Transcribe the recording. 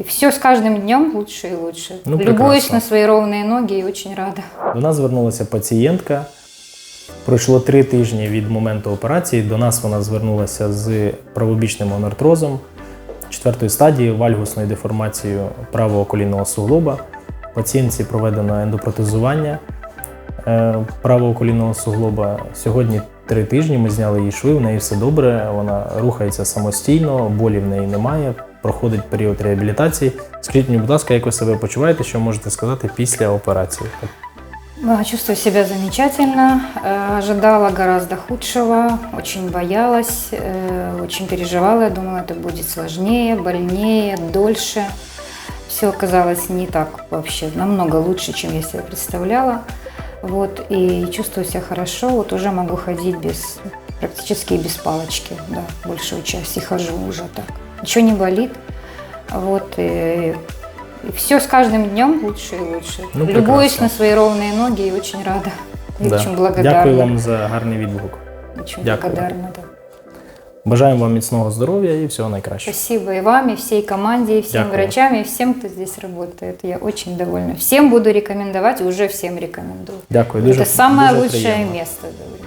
И все с каждым днем лучше и лучше. Ну, Любуюсь прекрасно. на свои ровные ноги и очень рада. До нас звернулася пацієнтка. Пройшло три тижні від моменту операції. До нас вона звернулася з правобічним анартрозом четвертої стадії вальгусною деформацією правого колінного суглоба. Пацієнтці проведено ендопротезування е, правого колінного суглоба. Сьогодні три тижні ми зняли її шви, в неї все добре, вона рухається самостійно, болі в неї немає, проходить період реабілітації. Скажіть мені, будь ласка, як ви себе почуваєте, що можете сказати після операції? А, Чувствую себя замечательно. Э, Ожидала гораздо худшего, очень боялась, э, очень переживала. Я думала, это будет сложнее, больнее, дольше. Все оказалось не так вообще, намного лучше, чем я себе представляла. Вот, и чувствую себя хорошо. Вот уже могу ходить без, практически без палочки, да, большую часть, и хожу уже так. Ничего не болит. Вот, и, все с каждым днем лучше и лучше. Ну, Любуюсь на свои ровные ноги и очень рада. И Да. очень благодарна. Дякую вам за гарний відгук. Очень Дякую. благодарна, да. Бажаємо вам міцного здоров'я і всього найкращого. Спасибо и вам, и всей команде, и всем Дякую. врачам, и всем, кто здесь работает. Я очень довольна. Всем буду рекомендовать, уже всем рекомендую. Дякую. Дуже Это самое дуже лучшее приємно. место. говорю.